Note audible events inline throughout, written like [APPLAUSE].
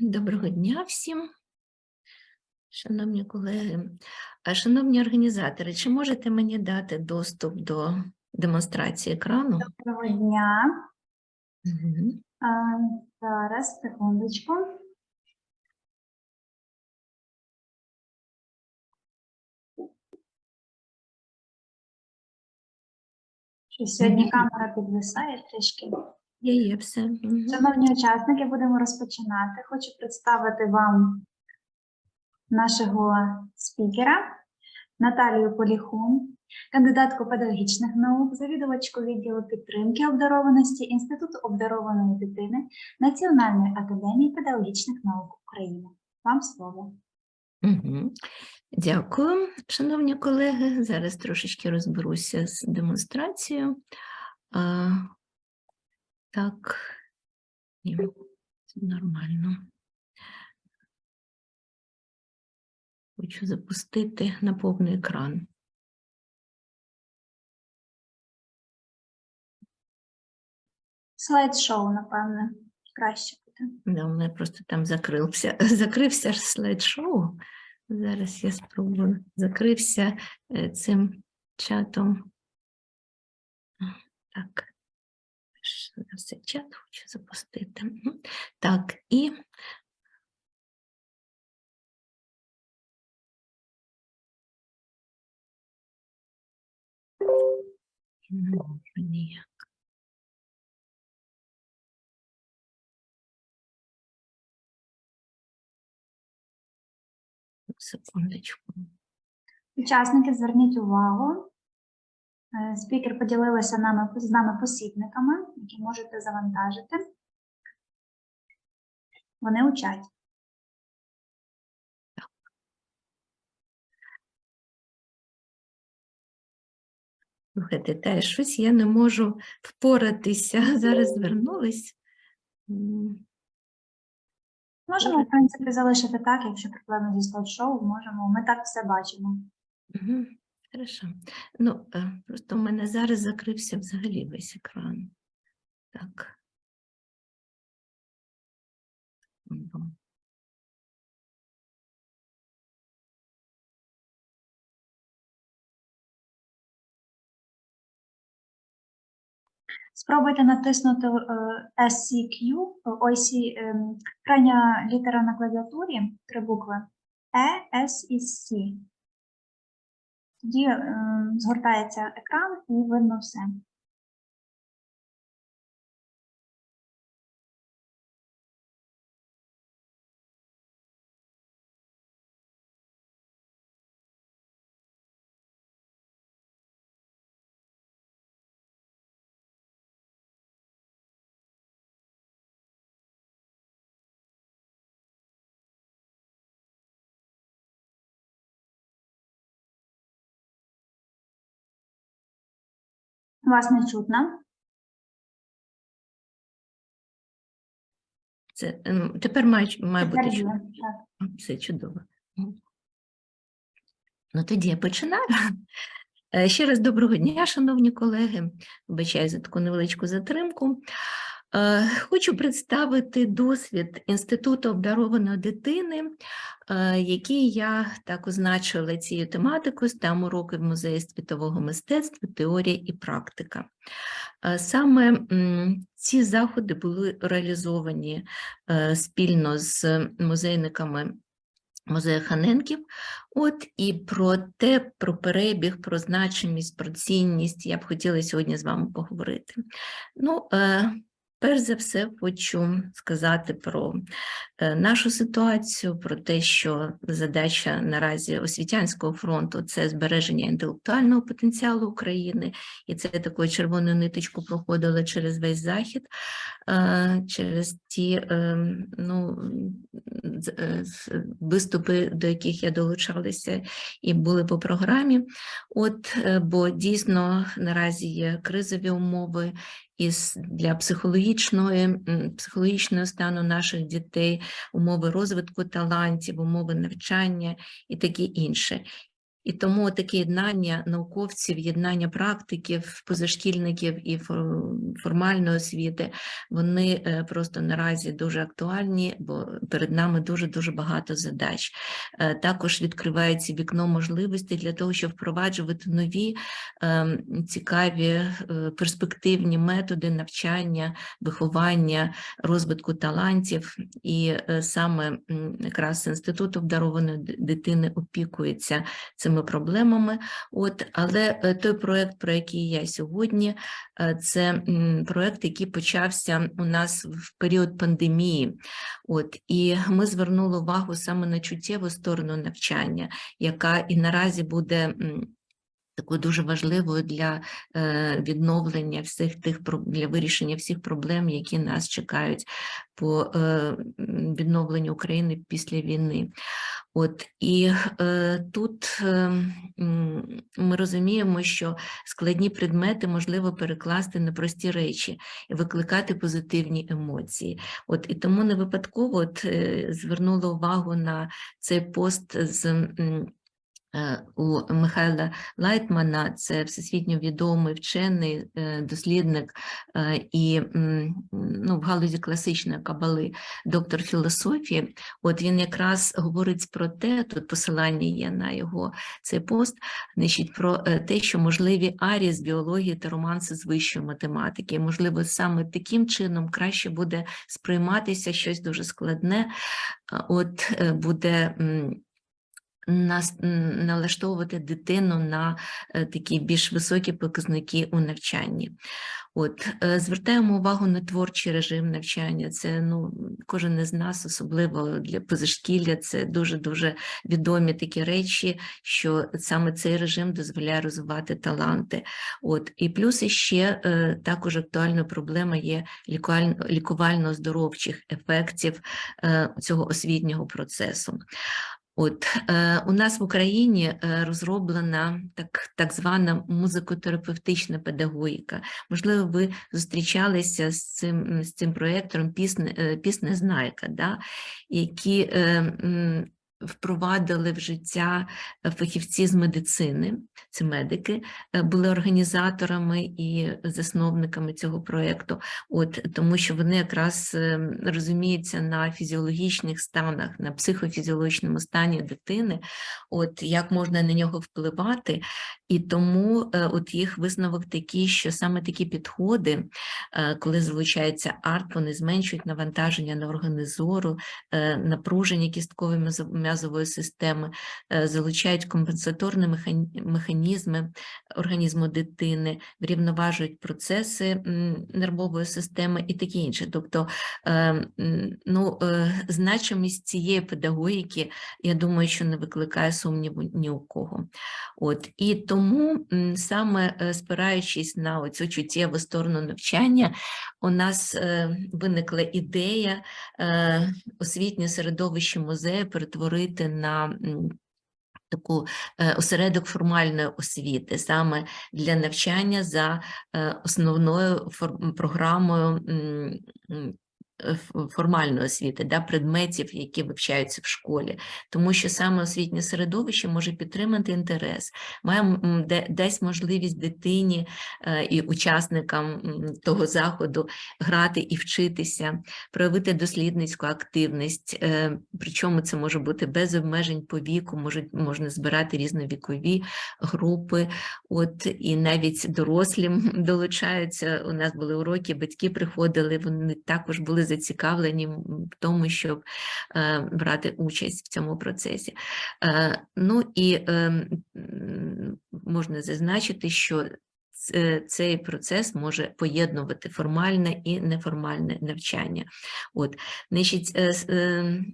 Доброго дня всім, шановні колеги. Шановні організатори, чи можете мені дати доступ до демонстрації екрану? Доброго дня. А, зараз, секундочку. Що сьогодні камера підвисає трішки. Є, є все. Мгм. Шановні учасники, будемо розпочинати. Хочу представити вам нашого спікера Наталію Поліхун, кандидатку педагогічних наук, завідувачку відділу підтримки обдарованості Інституту обдарованої дитини Національної академії педагогічних наук України. Вам слово. Мгм. Дякую, шановні колеги. Зараз трошечки розберуся з демонстрацією. Так, ні, це нормально. Хочу запустити на повний екран. Слайд-шоу, напевне, краще буде. Да, у мене просто там закрився, [LAUGHS] закрився ж слайд-шоу. Зараз я спробую. Закрився е, цим чатом. А, Зараз цей чат хочу запустити. Так, і. Ніяк. Секундочку. Учасники, зверніть увагу. Е, Спікер поділилася нами, з нами посібниками, які можете завантажити. Вони у чаті. Слухайте, та щось я не можу впоратися. Зараз звернулись. Можемо, в принципі, залишити так, якщо проблеми зі слайд-шоу, можемо. Ми так все бачимо. Мгм. Хорошо. Ну, е, просто у мене зараз закрився взагалі весь екран. Так. Спробуйте натиснути е, SCQ, е, ем, крайня літера на клавіатурі, три букви E, S і C. Тоді ем, згортається екран і видно все. Вас не чутно. Це, ем, тепер має, має бути є, чудово. так. Все чудово. Ну, тоді я починаю. Е, Ще раз доброго дня, шановні колеги. Вибачаю за таку невеличку затримку. Е, Хочу представити досвід Інституту обдарованої дитини, е, який я так означила цією тематикою «Там уроки в музеї світового мистецтва, теорія і практика. Е, Саме ці заходи були реалізовані спільно з музейниками музею Ханенків. От і про те, про перебіг, про значимість, про цінність я б хотіла сьогодні з вами поговорити. Ну, перш за все, хочу сказати про е, нашу ситуацію, про те, що задача наразі освітянського фронту це збереження інтелектуального потенціалу України, і це такою червоною ниточку проходило через весь захід, е, через ті е, ну, виступи, до яких я долучалася і були по програмі. От, бо дійсно наразі є кризові умови і для психологічної, психологічного стану наших дітей, умови розвитку талантів, умови навчання і таке інше. І тому таке єднання науковців, єднання практиків, позашкільників і фор- формальної освіти, вони е, просто наразі дуже актуальні, бо перед нами дуже-дуже багато задач. Е, Також відкривається вікно можливостей для того, щоб впроваджувати нові ем, цікаві е, перспективні методи навчання, виховання, розвитку талантів. І саме якраз інститут обдарованої дитини опікується цими проблемами. От, але е, той проект, про який я сьогодні, е, це проєкт, який почався у нас в період пандемії. От, і ми звернули увагу саме на чуттєву сторону навчання, яка і наразі буде. Такою дуже важливою для е, відновлення всіх тих для вирішення всіх проблем, які нас чекають по е, відновленню України після війни. От і е, тут е, ми розуміємо, що складні предмети можливо перекласти на прості речі і викликати позитивні емоції. От і тому не випадково от, е, звернула увагу на цей пост з. е, У Михайла Лайтмана, це всесвітньо відомий вчений е, дослідник е, і ну, в галузі класичної кабали, доктор філософії. От він якраз говорить про те, тут посилання є на його цей пост, значить, про е, те, що можливі арії з біології та романси з вищої математики. Можливо, саме таким чином краще буде сприйматися щось дуже складне, от е, буде. Нас налаштовувати дитину на е, такі більш високі показники у навчанні. От е, звертаємо увагу на творчий режим навчання. Це ну кожен із нас, особливо для позашкілля, це дуже дуже відомі такі речі, що саме цей режим дозволяє розвивати таланти. От і плюс іще е, також актуальною проблема є лікувально- лікувально-здоровчих ефектів цього освітнього процесу. От е, у нас в Україні е, розроблена так, так звана музикотерапевтична педагогіка. Можливо, ви зустрічалися з цим, з цим проєктом пісне, пісне знайка, да? які е, впровадили в життя е, фахівці з медицини, це медики, е, були організаторами і засновниками цього проєкту, от, тому що вони якраз е, розуміються на фізіологічних станах, на психофізіологічному стані дитини, от, як можна на нього впливати, і тому е, от їх висновок такий, що саме такі підходи, е, коли залучається арт, вони зменшують навантаження на органи зору, е, напруження кісткової м'язової системи, залучають компенсаторні механізми організму дитини, врівноважують процеси нервової системи і таке інше. Тобто, ну, значимість цієї педагогіки, я думаю, що не викликає сумніву ні у кого. От і тому м, саме е, спираючись на цю чуттєву сторону навчання, у нас е, виникла ідея е, освітнє середовище музею перетворити на таку осередок формальної освіти, саме для навчання за основною програмою формальної освіти, да, предметів, які вивчаються в школі, тому що саме освітнє середовище може підтримати інтерес, має м, де- дасть можливість дитині е, і учасникам того заходу грати і вчитися, проявити дослідницьку активність, е, причому це може бути без обмежень по віку, можуть, можна збирати різновікові групи, от і навіть дорослі долучаються. У нас були уроки, батьки приходили, вони також були зацікавлені в тому, щоб е, брати участь в цьому процесі. Е, ну і е, можна зазначити, що цей процес може поєднувати формальне і неформальне навчання. От, значить, е, е,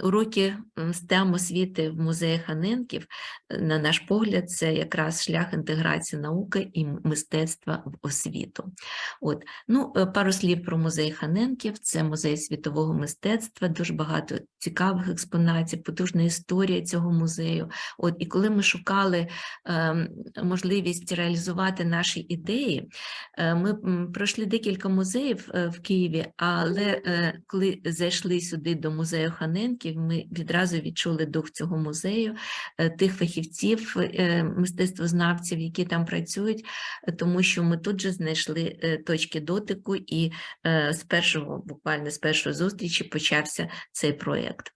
уроки STEM освіти в музеї Ханенків, е, на наш погляд, це якраз шлях інтеграції науки і мистецтва в освіту. От. Ну, е, пару слів про музей Ханенків. Це музей світового мистецтва, дуже багато цікавих експонатів, потужна історія цього музею. От, і коли ми шукали ем, можливість реалізувати наші ідеї, е, ми пройшли декілька музеїв е, в Києві, але е, коли зайшли сюди до музею Ханенків, Ганенків, ми відразу відчули дух цього музею, е, тих фахівців, е, мистецтвознавців, які там працюють, тому що ми тут же знайшли е, точки дотику, і з першого, буквально з першої зустрічі почався цей проєкт.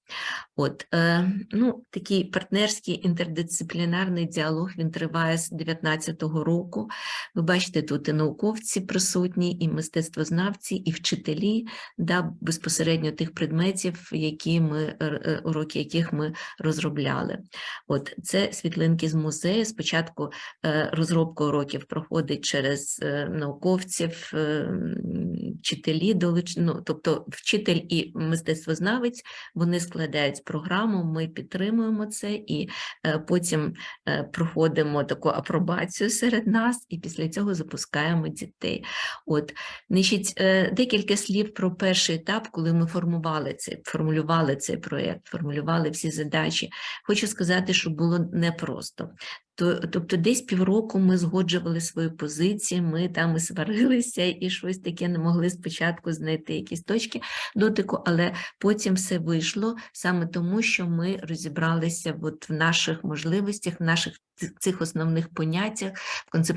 От, е, ну, такий партнерський інтердисциплінарний діалог він триває з 19-го року. Ви бачите, тут і науковці присутні, і мистецтвознавці, і вчителі, да, безпосередньо тих предметів, які ми, е, уроки яких ми розробляли. От це світлинки з музею. Спочатку е, розробка уроків проходить через е, науковців, е, вчителі, долуч... ну, тобто вчитель і мистецтвознавець вони складають програму, ми підтримуємо це і е, потім е, проходимо таку апробацію серед нас, і після цього запускаємо дітей. От, значить, е, декілька слів про перший етап, коли ми формували цей, формулювали цей проєкт, формулювали всі задачі. Хочу сказати, що було непросто. То, тобто десь півроку ми згоджували свої позиції, ми там і сварилися, і щось таке не могли спочатку знайти якісь точки дотику, але потім все вийшло саме тому, що ми розібралися от в наших можливостях, в наших цих основних поняттях, в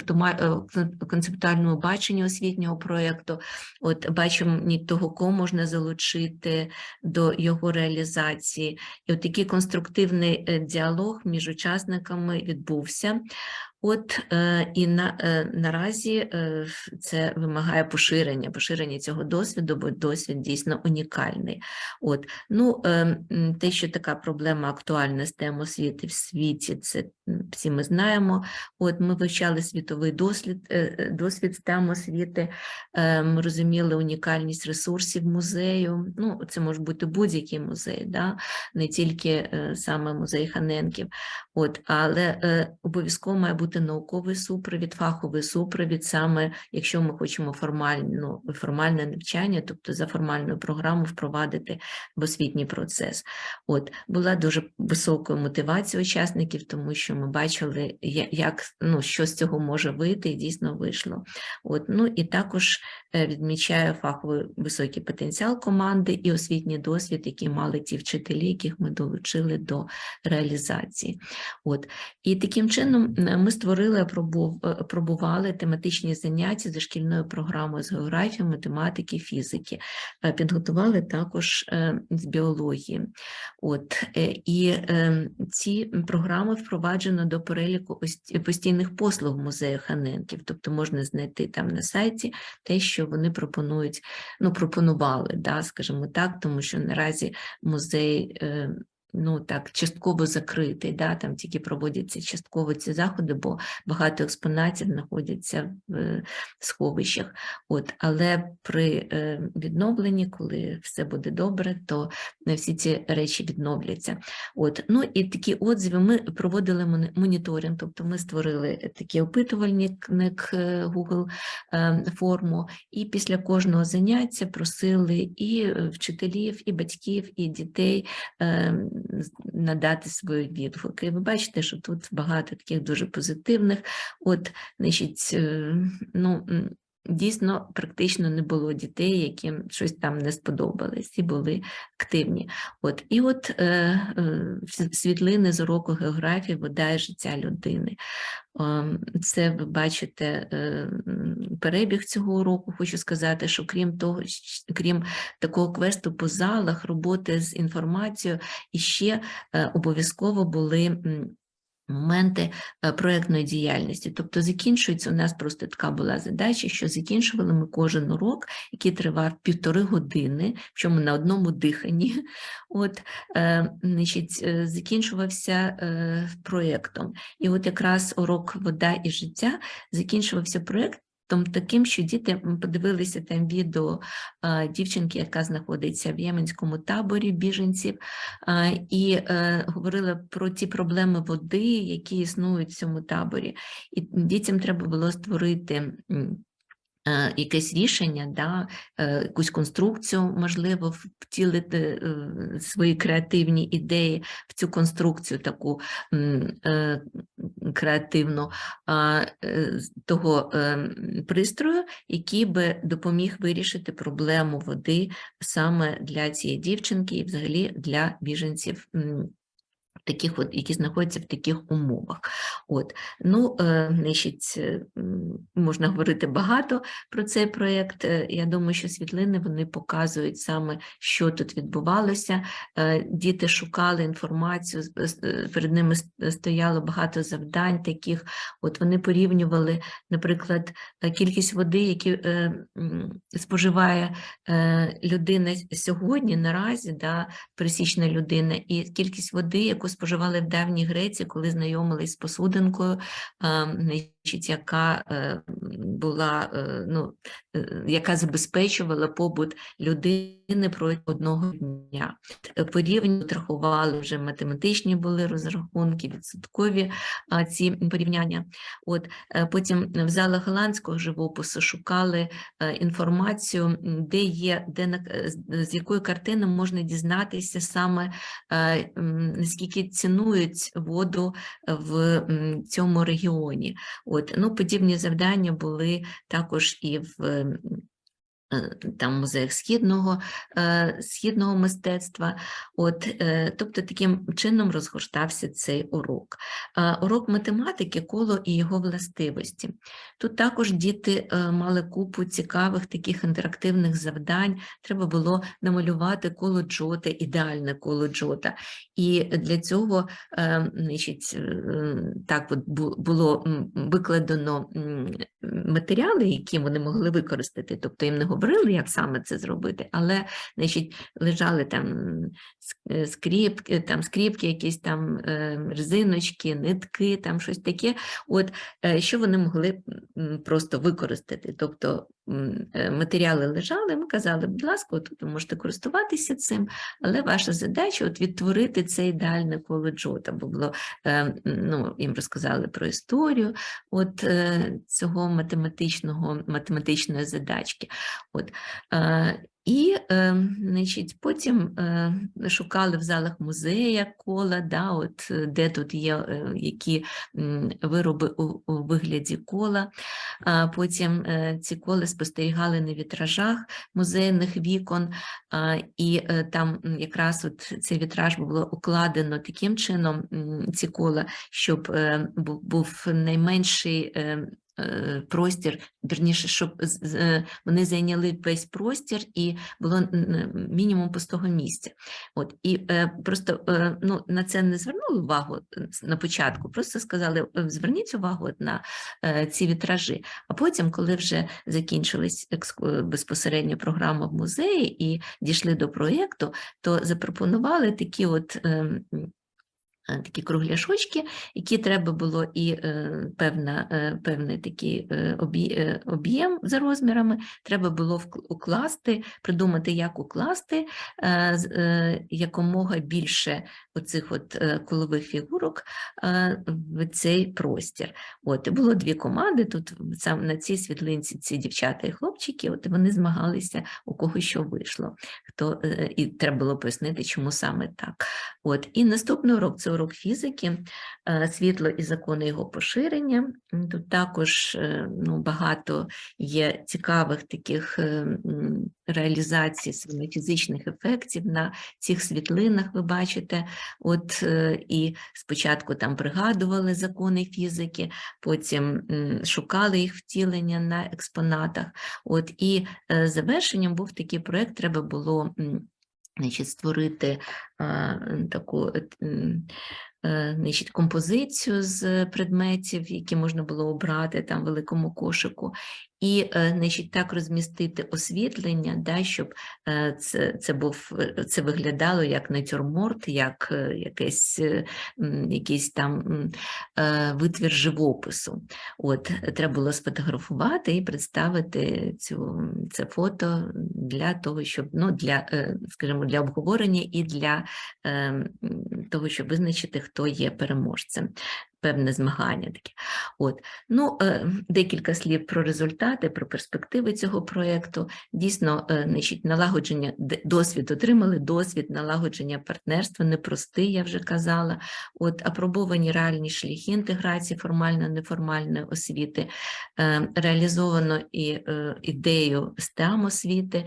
е, концептуальному баченні освітнього проєкту. От бачимо того, кого можна залучити до його реалізації. І от такий конструктивний е, діалог між учасниками відбувся повернувся. От е, і на, е, наразі е, це вимагає поширення, поширення цього досвіду, бо досвід дійсно унікальний. От, ну, е, те, що така проблема актуальна з тем освіти в світі, це всі ми знаємо. От ми вивчали світовий досвід, досвід з тем освіти, ми розуміли унікальність ресурсів музею. Ну, це може бути будь-який музей, да? не тільки саме музей Ханенків. От, але обов'язково має бути науковий супровід, фаховий супровід, саме якщо ми хочемо формально, формальне навчання, тобто за формальною програмою впровадити в освітній процес. От, була дуже висока мотивація учасників, тому що ми бачили, як, ну, що з цього може вийти, і дійсно вийшло. От, ну, і також е, відмічаю фаховий високий потенціал команди і освітній досвід, який мали ті вчителі, яких ми долучили до реалізації. От. І таким чином е, ми створили, е, тематичні заняття за шкільною програмою з географії, математики, фізики. Е, Підготували також е, з біології. От. І ці програми впроваджено до переліку постійних послуг музею Ханенків, тобто можна знайти там на сайті те, що вони пропонують, ну, пропонували, да, скажімо так, тому що наразі музей. Е, Ну так, частково закритий, да, там тільки проводяться частково ці заходи, бо багато експонатів знаходяться в е, сховищах. От, але при е, відновленні, коли все буде добре, то всі ці речі відновляться. От, ну і такі отзиви ми проводили моніторинг, тобто ми створили такий опитувальник е, Google е, форму, і після кожного заняття просили і е, вчителів, і батьків, і дітей е, надати свої відгуки. Ви бачите, що тут багато таких дуже позитивних. От, значить, е, ну. Дійсно, практично не було дітей, яким щось там не сподобалось, всі були активні. От, і от е, е, світлини з уроку географії вода і життя людини. Ем, Це ви бачите е, перебіг цього уроку. Хочу сказати, що крім того, крім такого квесту по залах, роботи з інформацією, іще е, обов'язково були. Моменти е, проектної діяльності, тобто закінчується у нас просто така була задача, що закінчували ми кожен урок, який тривав півтори години, причому на одному диханні. От, е, значить, е, закінчувався е, проєктом. І от якраз урок вода і життя закінчувався проєктом таким, що діти подивилися там відео дівчинки, яка знаходиться в єменському таборі біженців, і е, говорила про ті проблеми води, які існують в цьому таборі. І дітям треба було створити. Е, Якесь рішення, да, е, якусь конструкцію, можливо, втілити е, свої креативні ідеї в цю конструкцію таку креативну того ем, пристрою, який би допоміг вирішити проблему води саме для цієї дівчинки і взагалі для біженців. Таких, от, які знаходяться в таких умовах. От. Ну, е, значить, е, можна говорити багато про цей проєкт. Е, Я думаю, що світлини вони показують саме, що тут відбувалося. Діти шукали інформацію, перед ними стояло багато завдань таких. От вони порівнювали, наприклад, кількість води, які споживає людина сьогодні, наразі, да, пересічна людина, і кількість води, яку споживали в давній Греції, коли знайомились з посудинкою, значить, яка е, була, е, ну, е, яка забезпечувала побут людини протягом одного дня. Е, Порівню рахували вже математичні були розрахунки, відсоткові ці порівняння. От е, потім в залах голландського живопису шукали е, інформацію, де є, де е, з- якої картини можна дізнатися саме е, наскільки цінують воду в цьому регіоні. От, ну, подібні завдання були також і в е, там музеях східного, е, східного мистецтва. От, е, тобто таким чином розгортався цей урок. Е, Урок математики, коло і його властивості. Тут також діти е, мали купу цікавих таких інтерактивних завдань. Треба було намалювати коло Джота, ідеальне коло Джота. І для цього е, значить, е, так от було викладено матеріали, які вони могли використати. Тобто їм не як саме це зробити, але значить, лежали там е, скріпки, там скріпки, якісь там е, резиночки, нитки, там щось таке. От е, що вони могли просто використати. Тобто е, матеріали лежали, ми казали, будь ласка, от ви можете користуватися цим, але ваша задача от відтворити це ідеальне коло Джота, бо було, е, ну, їм розказали про історію от, е, цього математичного, математичної задачки. От, е, і е, значить, потім е, шукали в залах музея кола, да, от, е, де тут є е, які вироби у, у вигляді кола. А потім е, ці кола спостерігали на вітражах музейних вікон, а, і е, там якраз от цей вітраж було укладено таким чином, ці кола, щоб е, був, найменший. е, е, Простір, верніше, щоб е, вони зайняли весь простір і було мінімум пустого місця. От і е, просто е, ну на це не звернули увагу е, на початку, просто сказали: «Е, зверніть увагу на е, ці вітражі. А потім, коли вже закінчилась безпосередньо програма в музеї і дійшли до проєкту, то запропонували такі от. Е, Такі кругляшочки, які треба було і е, певна, е, певний такий об'є- об'єм за розмірами, треба було укласти, придумати, як укласти якомога більше оцих от колових фігурок в цей простір. От, було дві команди. Тут саме на цій світлинці ці дівчата і хлопчики, от вони змагалися, у кого що вийшло. Хто, і треба було пояснити, чому саме так. От, і наступний урок це урок фізики, е, світло і закони його поширення. Тут також е, ну, багато є цікавих таких е, реалізацій саме фізичних ефектів на цих світлинах. Ви бачите, от і спочатку там пригадували закони фізики, потім шукали їх втілення на експонатах. От і завершенням був такий проект, треба було. Значить, створити таку значить, композицію з предметів, які можна було обрати там в великому кошику, і е, значить, так розмістити освітлення, да, щоб е, це, це, був, е, це виглядало як натюрморт, як е, якийсь, е, там е, витвір живопису. От, е, треба було сфотографувати і представити цю, це фото для того, щоб ну, для, е, скажімо, для обговорення і для е, того, щоб визначити, хто є переможцем. Певне змагання таке. От. Ну, е, декілька слів про результати, про перспективи цього проєкту. Дійсно, е, значить, налагодження досвід отримали досвід налагодження партнерства, непростий, я вже казала. От апробовані реальні шляхи інтеграції формально-неформальної освіти, е, реалізовано і ідею STEM освіти.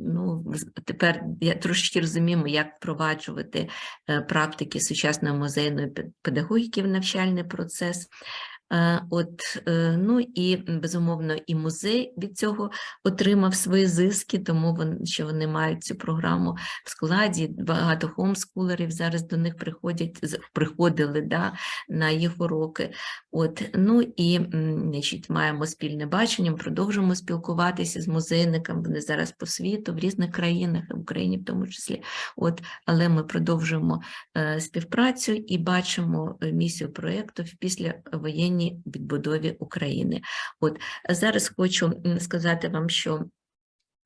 Ну, тепер я трошки розуміємо, як впроваджувати практики сучасної музейної пе- педагогіки в навчальний процес. От, е, ну і безумовно, і музей від цього отримав свої зиски, тому вон, що вони мають цю програму в складі. Багато хомскулерів зараз до них приходять, приходили да, на їх уроки. От, ну і значить, маємо спільне бачення, продовжуємо спілкуватися з музейниками. Вони зараз по світу, в різних країнах, в Україні в тому числі. От, але ми продовжуємо е, співпрацю і бачимо е, місію проєкту в післявоєнній відбудові України. От зараз хочу сказати вам, що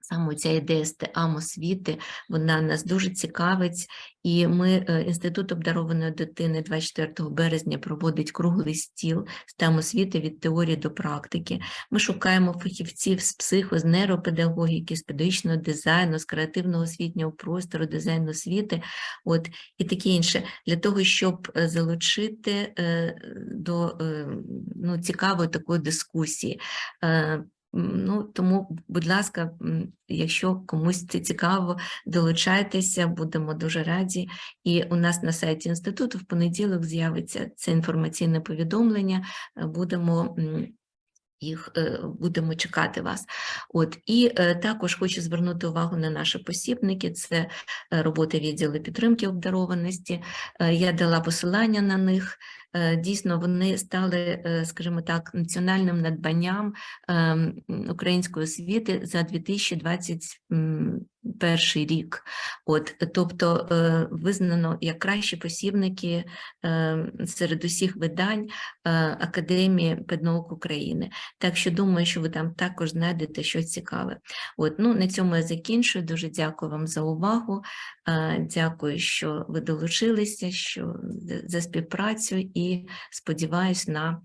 саме ця ідея СТАМ освіти, вона нас дуже цікавить, і ми, е, Інститут обдарованої дитини 24 березня проводить круглий стіл СТАМ освіти від теорії до практики. Ми шукаємо фахівців з психо, з нейропедагогіки, з педагогічного дизайну, з креативного освітнього простору, дизайну освіти, от, і таке інше, для того, щоб е, залучити е, до ну, цікавої такої дискусії. Ну, тому, будь ласка, якщо комусь це цікаво, долучайтеся, будемо дуже раді. І у нас на сайті інституту в понеділок з'явиться це інформаційне повідомлення. е, Будемо їх е, будемо чекати вас. От і е, також хочу звернути увагу на наші посібники. Це роботи відділу підтримки обдарованості. Я дала посилання на них. Е, Дійсно, вони стали, е, скажімо так, національним надбанням ем, української освіти за 2021 рік. От, тобто е, визнано як кращі посібники е, серед усіх видань Академії педнаук України. Так що думаю, що ви там також знайдете щось цікаве. От, ну, на цьому я закінчую. Дуже дякую вам за увагу. Дякую, що ви долучилися, що за- співпрацю і сподіваюсь на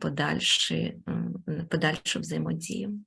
подальші, подальшу взаємодію.